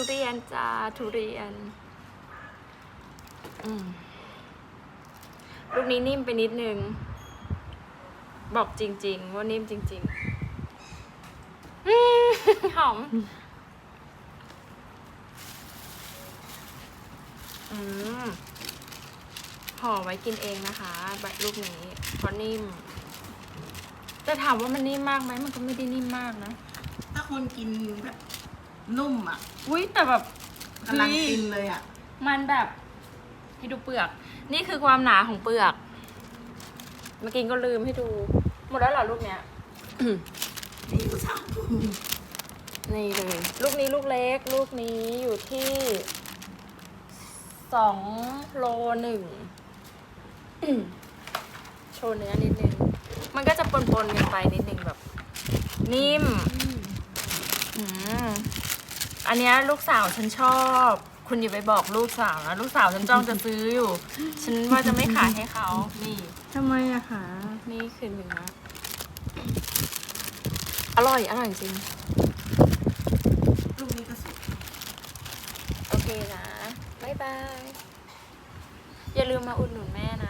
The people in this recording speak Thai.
ทุเรียนจ้าทุเรียนลูกนี้นิ่มไปนิดนึง บอกจริง ๆ ว่านิ่มจริงๆอหอมอืมห่อไว้กินเองนะคะแบบลูกนี้เพราะนิ่มแต่ถามว่ามันนิ่มมากไหมมันก็ไม่ได้นิ่มมากนะ ถ้าคนกินแบบ นุ่มอะอุ้ยแต่แบบกำลังเฮ้ยกินเลยอะ มันแบบให้ดูเปลือก นี่คือความหนาของเปลือก เมื่อกี้ก็ลืมให้ดู หมดแล้วเหรอลูกเนี้ยนี่ก็สามภูนี่เลย ลูกนี้ลูกเล็ก ลูกนี้อยู่ที่สองโลหนึ่งโชว์เนื้อนิดนึง มันก็จะปนๆกันไปนิดนึงแบบ นิ่ม อืม อันเนี้ยลูกสาวฉันชอบ คุณอย่าไปบอกลูกสาวนะลูกสาวฉันจ้องจะซื้ออยู่ ฉันว่าจะไม่ขายให้เขานี่ ทำไมอะคะนี่คือเนื้ออร่อย อร่อยจริง ลูกนี้ก็สุกโอเคนะ บ๊ายบาย อย่าลืมมาอุดหนุนแม่นะ